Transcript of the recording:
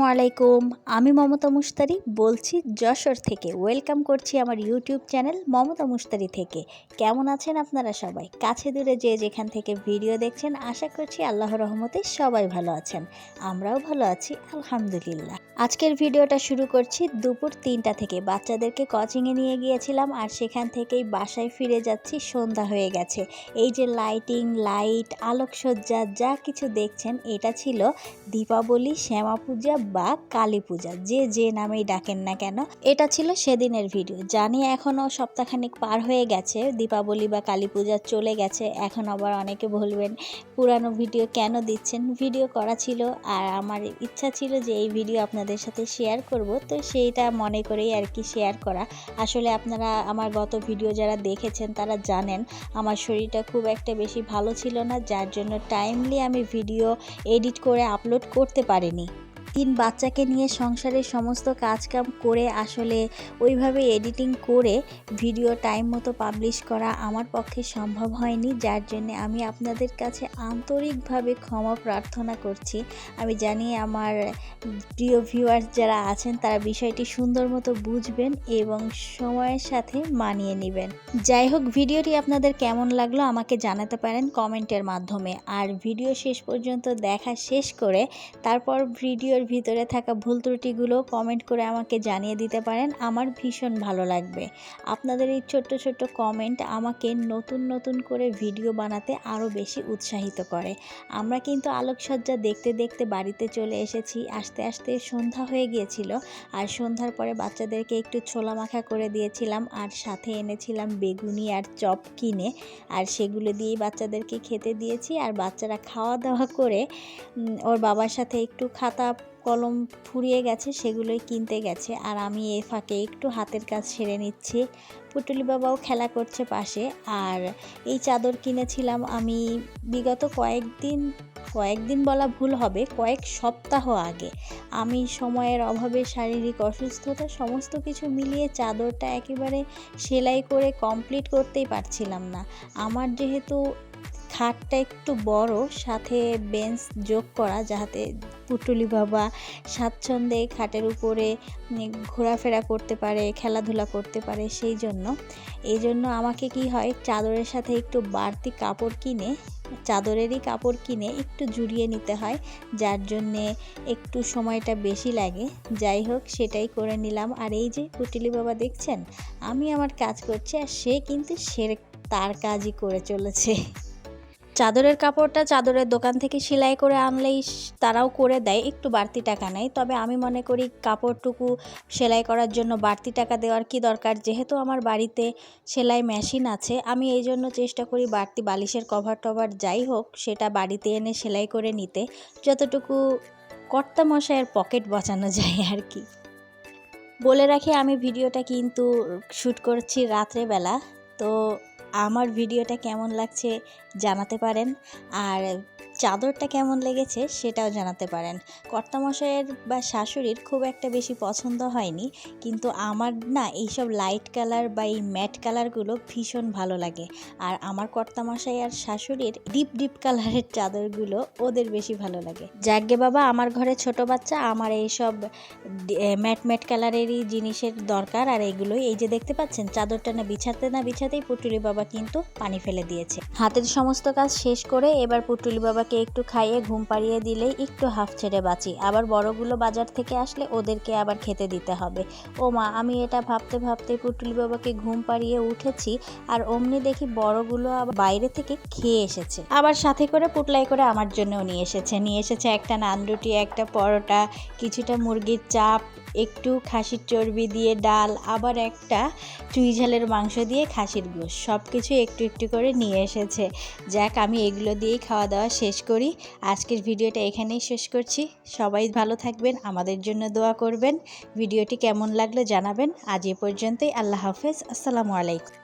আলাইকুম। আমি মমতা মুস্তারি বলছি যশোর থেকে। ওয়েলকাম করছি আমার ইউটিউব চ্যানেল মমতা মুস্তারি থেকে। কেমন আছেন আপনারা সবাই? কাছে দূরে যে যেখান থেকে ভিডিও দেখছেন, আশা করছি আল্লাহর রহমতে সবাই ভালো আছেন। আমরাও ভালো আছি, আলহামদুলিল্লাহ। আজকের ভিডিওটা শুরু করছি দুপুর তিনটা থেকে। বাচ্চাদেরকে কোচিংয়ে নিয়ে গিয়েছিলাম আর সেখান থেকেই বাসায় ফিরে যাচ্ছি, সন্ধ্যা হয়ে গেছে। এই যে লাইটিং লাইট আলোকসজ্জা, যা কিছু দেখছেন, এটা ছিল দীপাবলি শ্যামা পূজা বা কালী পূজা, যে যে নামেই ডাকেন না কেন, এটা ছিল সেদিনের ভিডিও। জানি এখনও সপ্তাহখানিক পার হয়ে গেছে, দীপাবলি বা কালী পূজা চলে গেছে, এখন আবার অনেকে বলবেন, পুরানো ভিডিও কেন দিচ্ছেন? ভিডিও করা ছিল আর আমার ইচ্ছা ছিল যে এই ভিডিও আপনাদের সাথে শেয়ার করব, তো সেইটা মনে করেই আর কি শেয়ার করা। আসলে আপনারা আমার গত ভিডিও যারা দেখেছেন, তারা জানেন, আমার শরীরটা খুব একটা বেশি ভালো ছিল না, যার জন্য টাইমলি আমি ভিডিও এডিট করে আপলোড করতে পারিনি। তিন বাচ্চাকে নিয়ে সংসারের সমস্ত কাজকাম করে আসলে ওইভাবে এডিটিং করে ভিডিও টাইম মতো পাবলিশ করা আমার পক্ষে সম্ভব হয়নি। যার জন্য আমি আপনাদের কাছে আন্তরিকভাবে ক্ষমা প্রার্থনা করছি। আমি জানি আমার প্রিয় ভিউয়ার্স যারা আছেন, তারা বিষয়টি সুন্দর মতো বুঝবেন এবং সময়ের সাথে মানিয়ে নেবেন। যাই হোক, ভিডিওটি আপনাদের কেমন লাগল আমাকে জানাতে পারেন কমেন্টের মাধ্যমে। আর ভিডিও শেষ পর্যন্ত দেখা শেষ করে তারপর ভিডিওর ভিতরে থাকা ভুল ত্রুটিগুলো কমেন্ট করে আমাকে জানিয়ে দিতে পারেন। আমার ভীষণ ভালো লাগবে। আপনাদের এই ছোট্ট ছোট্ট কমেন্ট আমাকে নতুন নতুন করে ভিডিও বানাতে আরও বেশি উৎসাহিত করে। আমরা কিন্তু আলোকসজ্জা দেখতে দেখতে বাড়িতে চলে এসেছি। আস্তে আস্তে সন্ধ্যা হয়ে গিয়েছিল আর সন্ধ্যার পরে বাচ্চাদেরকে একটু ছোলা মাখা করে দিয়েছিলাম আর সাথে এনেছিলাম বেগুনি আর চপ কিনে। আর সেগুলো দিয়েই বাচ্চাদেরকে খেতে দিয়েছি। আর বাচ্চারা খাওয়া দাওয়া করে ওর বাবার সাথে একটু খাতা কলম ফুরিয়ে গেছে, সেগুলোই কিনতে গেছে। আর আমি এ ফাঁকে একটু হাতের কাজ সেরে নিচ্ছি। পুটুলি বাবাও খেলা করছে পাশে। আর এই চাদর কিনেছিলাম আমি বিগত কয়েকদিন কয়েকদিন বলা ভুল হবে, কয়েক সপ্তাহ আগে। আমি সময়ের অভাবে, শারীরিক অসুস্থতা, সমস্ত কিছু মিলিয়ে চাদরটা একেবারে সেলাই করে কমপ্লিট করতেই পারছিলাম না। আমার যেহেতু খাটটা একটু বড়, সাথে বেঞ্চ যোগ করা যাতে পুটুলি বাবা স্বাচ্ছন্দ্যে খাটের উপরে ঘোরাফেরা করতে পারে, খেলাধুলা করতে পারে সেই জন্য। এই জন্য আমাকে কি হয়, চাদরের সাথে একটু বাড়তি কাপড় কিনে, চাদরেরই কাপড় কিনে একটু জুড়িয়ে নিতে হয়, যার জন্যে একটু সময়টা বেশি লাগে। যাই হোক, সেটাই করে নিলাম। আর এই যে পুটুলি বাবা দেখছেন, আমি আমার কাজ করছি, আর সে কিন্তু সে তার কাজই করে চলেছে। চাদরের কাপড়টা চাদরের দোকান থেকে সেলাই করে আনলেই তারাও করে দেয়, একটু বাড়তি টাকা নেয়। তবে আমি মনে করি কাপড়টুকু সেলাই করার জন্য বাড়তি টাকা দেওয়ার কি দরকার? যেহেতু আমার বাড়িতে সেলাই মেশিন আছে, আমি এই জন্য চেষ্টা করি বাড়তি বালিশের কভার টভার যাই হোক, সেটা বাড়িতে এনে সেলাই করে নিতে। যতটুকু কর্তা মশাইয়ের পকেট বাঁচানো যায় আর কি। বলে রাখি, আমি ভিডিওটা কিন্তু শ্যুট করছি রাত্রেবেলা। তো আমার ভিডিওটা কেমন লাগছে জানাতে পারেন। আর চাদরটা কেমন লেগেছে সেটাও জানাতে পারেন। কর্তামশাইয়ের বা শাশুড়ির খুব একটা বেশি পছন্দ হয়নি, কিন্তু আমার না এইসব লাইট কালার বা এই ম্যাট কালারগুলো ভীষণ ভালো লাগে। আর আমার কর্তামশাই আর শাশুড়ির ডিপ ডিপ কালারের চাদরগুলো ওদের বেশি ভালো লাগে। যাকে বাবা, আমার ঘরে ছোট বাচ্চা, আমার এইসব ম্যাট ম্যাট কালারেরই জিনিসের দরকার, আর এগুলোই এই যে দেখতে পাচ্ছেন, চাদরটা না বিছাতে না বিছাতেই পুটুলি বাবা কিন্তু পানি ফেলে দিয়েছে। হাতের সমস্ত কাজ শেষ করে এবার পুটুলি বাবাকে ওদেরকে একটু খাইয়ে ঘুম পাড়িয়ে দিলেই একটু হাফ ছেড়ে বাঁচি। আবার বড়গুলো বাজার থেকে আসলে ওদেরকে আবার খেতে দিতে হবে। ও মা, আমি এটা ভাবতে ভাবতে পুটুলি বাবাকে ঘুম পাড়িয়ে উঠেছি আর অমনি দেখি বড়গুলো আবার বাইরে থেকে খেয়ে এসেছে। আবার সাথে করে পুটলাই করে আমার জন্যও নিয়ে এসেছে। নিয়ে এসেছে একটা নানরুটি, একটা পরোটা, কিছুটা মুরগির চাপ একটু খাসির চর্বি দিয়ে ডাল, আবার একটা চুই ঝালের মাংস দিয়ে খাসির গোশ। সব কিছু একটু একটু করে নিয়ে এসেছে। যাক, আমি এগুলো দিয়েই খাওয়া দাওয়া শেষ করি। আজকের ভিডিওটা এখানেই শেষ করছি। সবাই ভালো থাকবেন, আমাদের জন্য দোয়া করবেন। ভিডিওটি কেমন লাগল জানাবেন। আজ এ পর্যন্তই। আল্লাহ হাফেজ। আসসালামু আলাইকুম।